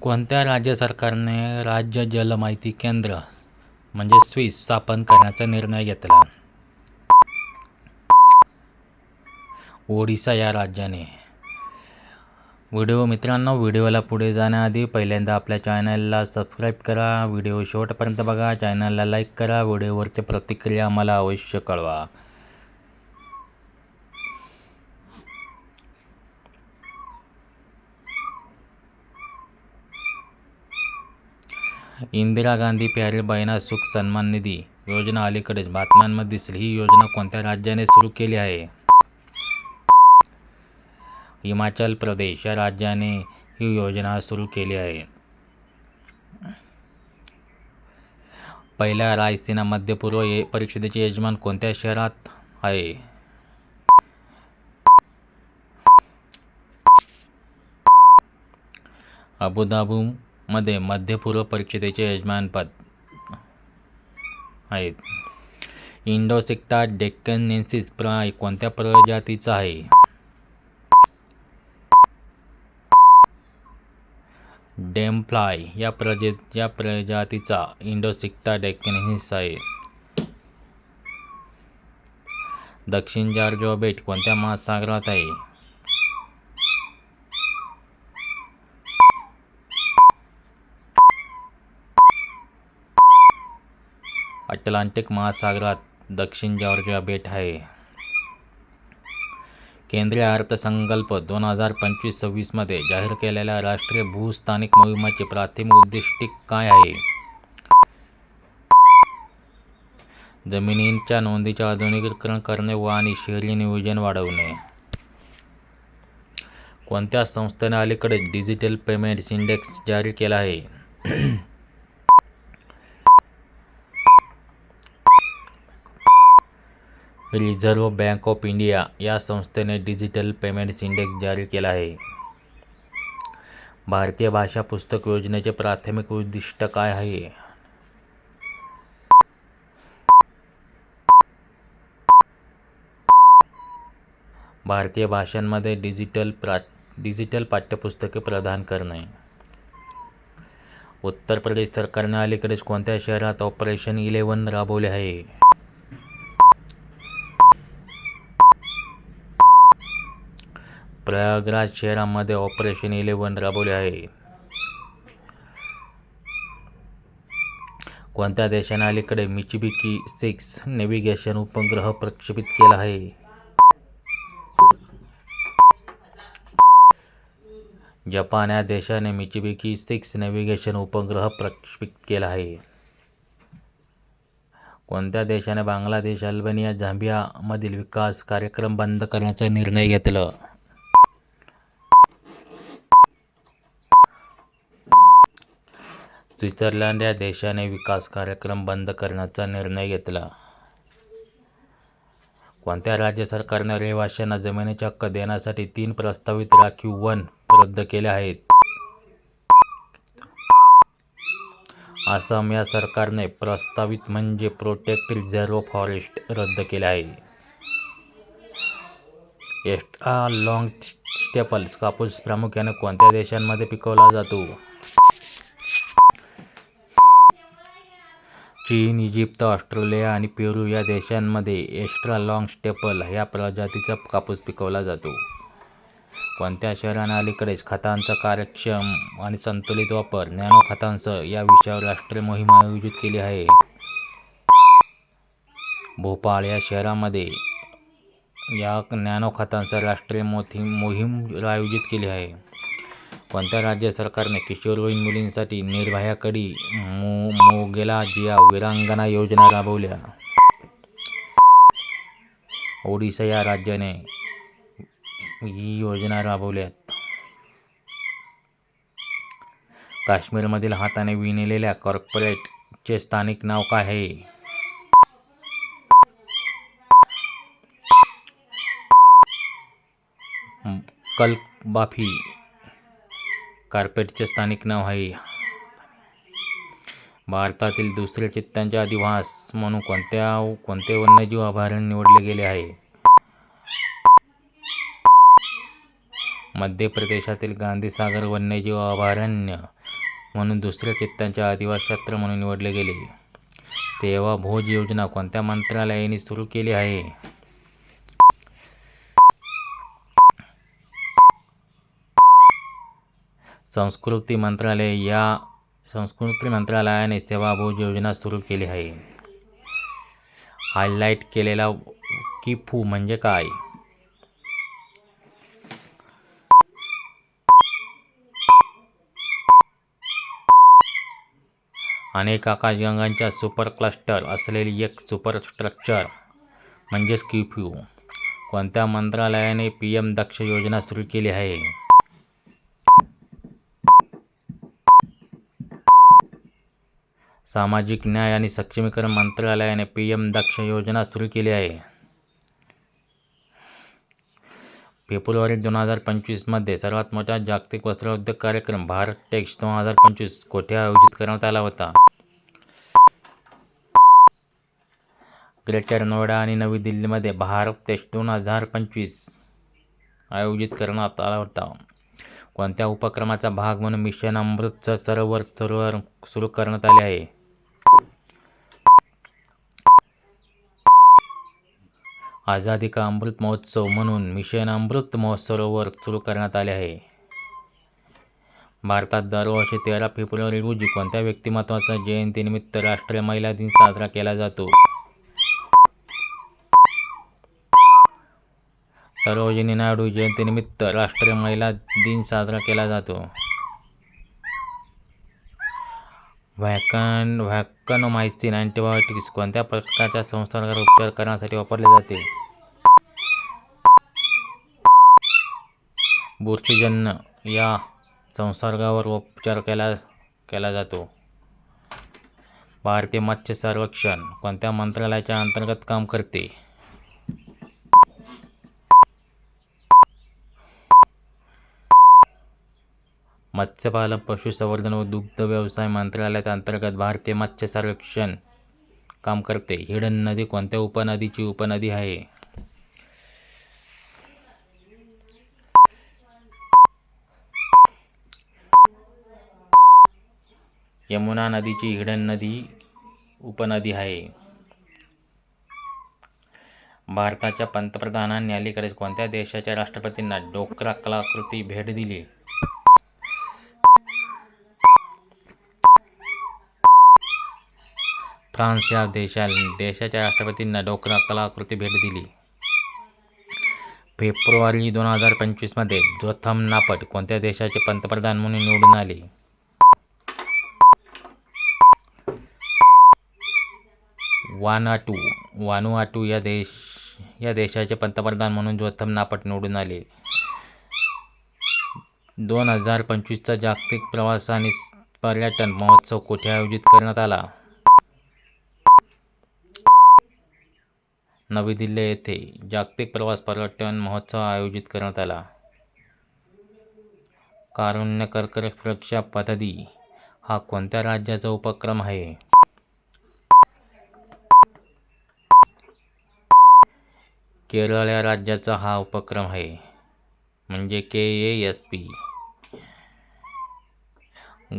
कोणत्या राज्य सरकारने राज्य जल माहिती केंद्र म्हणजे स्विस स्थापन करण्याचा निर्णय घेतला? ओडिसा या राज्याने. व्हिडिओ मित्रांनो व्हिडिओला पुढे जाण्याआधी पहिल्यांदा आपल्या चॅनलला सबस्क्राईब करा. व्हिडिओ शेवटपर्यंत बघा. चॅनलला लाईक करा. व्हिडिओवरची प्रतिक्रिया मला अवश्य कळवा. इंदिरा गांधी प्यारे बहिणा सुख सन्मान निधी योजना अलीकडेच. बातम्यांमध्ये दिसली ही योजना कोणत्या राज्याने सुरू केली आहे? हिमाचल प्रदेश या राज्याने ही योजना सुरू केली आहे. पहिल्या रायसीना मध्यपूर्व ये परिषदेचे यजमान कोणत्या शहरात आहे? अबुधाबू मध्य पूर्व परिषदेचे यजमानपद आहेत. इंडोसिक्टा डेक्कनेन्सिस प्राय कोणत्या प्रजातीचा आहे? डेमफ्लाय या प्रजे या प्रजातीचा इंडोसिक्टा डेक्कनेन्सिस आहे. दक्षिण जार्जो बेट कोणत्या महासागरात आहे? अटलांटिक महासागरात दक्षिण जॉर्जिया बेट आहे. केंद्रीय अर्थसंकल्प दोन हजार पंचवीस सव्वीसमध्ये जाहीर केलेल्या राष्ट्रीय भूस्थानिक मोहिमेचे प्राथमिक उद्दिष्ट काय आहे? जमिनींच्या नोंदीचे आधुनिकीकरण करणे व आणि शहरी नियोजन वाढवणे. कोणत्या संस्थेने अलीकडेच डिजिटल पेमेंट्स इंडेक्स जारी केला आहे? रिझर्व्ह बँक ऑफ़ इंडिया या संस्थेने डिजिटल पेमेंट्स इंडेक्स जारी केला आहे. भारतीय भाषा पुस्तक योजनेचे प्राथमिक उद्दिष्ट काय आहे? भारतीय भाषांमध्ये डिजिटल प्रा, डिजिटल पाठ्यपुस्तके प्रदान करणे. उत्तर प्रदेश सरकारने अलीकडेच कोणत्या शहरात ऑपरेशन इलेवन राबवले आहे? प्रयागराज शहरामध्ये ऑपरेशन इलेवन राबवले आहे. कोणत्या देशाने अलीकडे मिचिबिकी सिक्स नेव्हिगेशन उपग्रह प्रक्षेपित केला आहे? जपान या देशाने मिचिबिकी सिक्स नेव्हिगेशन उपग्रह प्रक्षेपित केला आहे. कोणत्या देशाने बांगलादेश अल्बेनिया झांबियामधील विकास कार्यक्रम बंद करण्याचा निर्णय घेतला? स्वित्झर्लंड या देशाने विकास कार्यक्रम बंद करण्याचा निर्णय घेतला. कोणत्या राज्य सरकारने रहिवाशांना जमिनीचे हक्क देण्यासाठी तीन प्रस्तावित राखीव वन रद्द केले आहेत? आसाम या सरकारने प्रस्तावित म्हणजे प्रोटेक्ट रिझर्व फॉरेस्ट रद्द केले आहे. एक्स्ट्रा लॉंग स्टेपल्स कापूस प्रामुख्याने कोणत्या देशांमध्ये पिकवला जातो? चीन इजिप्त ऑस्ट्रेलिया आणि पेरू या देशांमध्ये एक्स्ट्रा लॉंग स्टेपल ह्या प्रजातीचा कापूस पिकवला जातो. कोणत्या शहराने अलीकडेच खतांचा कार्यक्षम आणि संतुलित वापर नॅनो खतांसह या विषयावर राष्ट्रीय मोहीम आयोजित केली आहे? भोपाळ या शहरामध्ये या नॅनो खतांचा राष्ट्रीय मोहीम मोहीम आयोजित केली आहे. कोणत्या राज्य सरकारने किशोरवयीन मुलींसाठी निर्भयाकडी मो मोगेला जिया वीरांगना योजना राबवल्या? ओडिशा या राज्याने ही योजना राबवल्यात. काश्मीरमधील हाताने विणलेल्या कॉर्पोरेटचे स्थानिक नाव काय आहे? कल्बाफी कार्पेटचे स्थानिक नाव आहे. भारतातील दुसरे चित्त्यांचे अधिवास म्हणून कोणत्या कोणते वन्यजीव अभयारण्य निवडले गेले आहे? मध्य प्रदेशातील गांधीसागर वन्यजीव अभयारण्य म्हणून दुसऱ्या कित्त्यांचे अधिवास क्षेत्र म्हणून निवडले गेले. तेव्हा भोज योजना कोणत्या मंत्रालयाने सुरू केली आहे? संस्कृती मंत्रालय या संस्कृती मंत्रालयाने सेवाभोज योजना सुरू केली आहे. हायलाईट केलेला किफू म्हणजे काय? अनेक आकाशगंगांच्या सुपर क्लस्टर असलेली एक सुपर स्ट्रक्चर म्हणजेच किफ्यू कोणत्या मंत्रालयाने पी एम दक्ष योजना सुरू केली आहे? सामाजिक न्याय आणि सक्षमीकरण मंत्रालयाने पी एम दक्ष योजना सुरू केली आहे. फेब्रुवारी दोन हजार पंचवीसमध्ये सर्वात मोठा जागतिक वस्त्रोद्योग कार्यक्रम भारत टेक्स दोन हजार पंचवीस कोठे आयोजित करण्यात आला होता? ग्रेटर नोएडा आणि नवी दिल्लीमध्ये भारत टेक्स दोन हजार पंचवीस आयोजित करण्यात आला होता. कोणत्या उपक्रमाचा भाग म्हणून मिशन अमृतसर सरोवर सरोवर सुरू करण्यात आले आहे? आझादी का अमृत महोत्सव म्हणून मिशन अमृत महोत्सरोवर सुरू करण्यात आले आहे. भारतात दरवर्षी तेरा फेब्रुवारी रोजी कोणत्या व्यक्तिमत्वाच्या जयंतीनिमित्त राष्ट्रीय महिला दिन साजरा केला जातो? सरोजिनी नायडू जयंतीनिमित्त राष्ट्रीय महिला दिन साजरा केला जातो. व्हॅकन व्हॅकनोमायसिन अँटीबायोटिक्स कोणत्या प्रकारच्या संस्थांवर उपचार करण्यासाठी वापरले जाते? बुरशीजन्य या संसर्गावर उपचार केला केला जातो. भारतीय मत्स्य संरक्षण कोणत्या मंत्रालयाच्या अंतर्गत काम करते? मत्स्यपालन पशुसंवर्धन व दुग्ध व्यवसाय मंत्रालयाच्या अंतर्गत भारतीय मत्स्य संरक्षण काम करते. हिडन नदी कोणत्या उपनदीची उपनदी आहे? यमुना नदीची हिडन नदी उपनदी आहे. भारताच्या पंतप्रधानांनी अलीकडेच कोणत्या देशाच्या राष्ट्रपतींना डोकरा कलाकृती भेट दिली? फ्रान्स या देशा देशाच्या राष्ट्रपतींना डोकरा कलाकृती भेट दिली. फेब्रुवारी दोन हजार पंचवीसमध्ये जोथम नापट कोणत्या देशाचे पंतप्रधान म्हणून निवडून आले? वानाटू वानुआटू या देश या देशाचे पंतप्रधान म्हणून जोथम नापट निवडून आले. दोन हजार पंचवीसचा जागतिक प्रवास आणि पर्यटन महोत्सव कुठे आयोजित करण्यात आला? नवी दिल्ली येथे जागतिक प्रवास पर्यटन महोत्सव आयोजित करण्यात आला. कारुण्य कर्करक सुरक्षा पद्धती हा कोणत्या राज्याचा उपक्रम आहे? केरळ या राज्याचा हा उपक्रम आहे म्हणजे K A S P.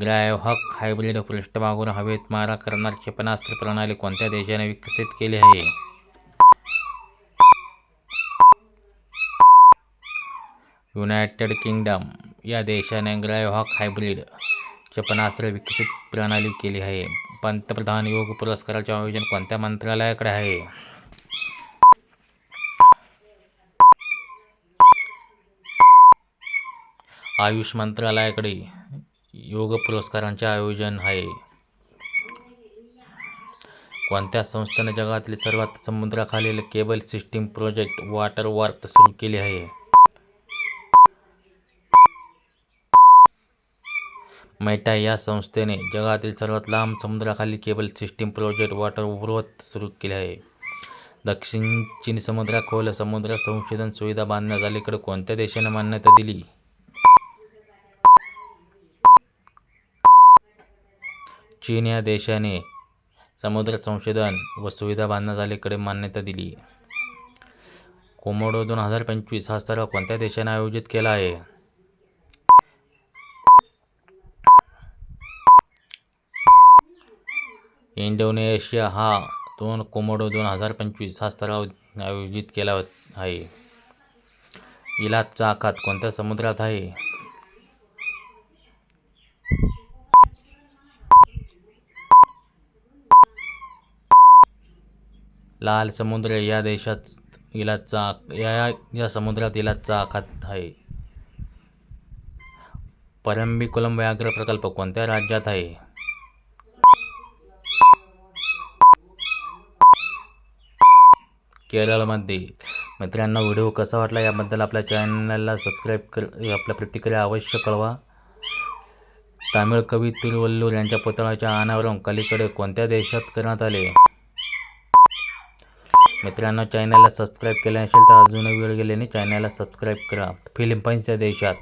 Grayhawk hybrid पृष्ठभागून हवेत मारा करणार क्षेपणास्त्र प्रणाली कोणत्या देशाने विकसित केली आहे? युनायटेड किंगडम या देशाने ग्रायहॉक हायब्रिड क्षेपणास्त्र विकसित प्रणाली केली आहे. पंतप्रधान योग पुरस्काराचे आयोजन कोणत्या मंत्रालयाकडे आहे? आयुष मंत्रालयाकडे योग पुरस्कारांचे आयोजन आहे. कोणत्या संस्थेने जगातील सर्वात समुद्राखालील cable system project Waterworth सुरू केले आहे? मेटा या संस्थेने जगातील सर्वात लांब समुद्राखाली cable system project Waterworth सुरू केले आहे. दक्षिण चीन समुद्राखोल समुद्र संशोधन सुविधा बांधण्यास अलीकडे कोणत्या देशाने मान्यता दिली? चीन या देशाने समुद्र संशोधन व सुविधा बांधण्याचालीकडे मान्यता दिली. कोमोडो दोन हजार पंचवीस हा सराव कोणत्या देशाने आयोजित केला आहे? इंडोनेशिया हा दोन कोमोडो दोन हजार पंचवीस हा स्तराव आयोजित केला आहे. इलाजचा आखात कोणत्या समुद्रात आहे? लाल समुद्र या देशात इलाचा या या समुद्रात इलाचा आखात आहे. परंबिकुलम व्याघ्र प्रकल्प कोणत्या राज्यात आहे? केरळमध्ये. मित्रांनो व्हिडिओ कसा वाटला याबद्दल आपल्या चॅनलला सबस्क्राईब कर आपल्या प्रतिक्रिया अवश्य कळवा. तामिळ कवी तिरुवल्लूर यांच्या पुतळ्याच्या अनावरण कलीकडे कोणत्या देशात करण्यात आले? मित्रांनो चॅनलला सबस्क्राईब केले नसेल तर अजूनही वेळ गेल्याने चॅनलला सबस्क्राईब करा. फिलिपाईन्सच्या देशात.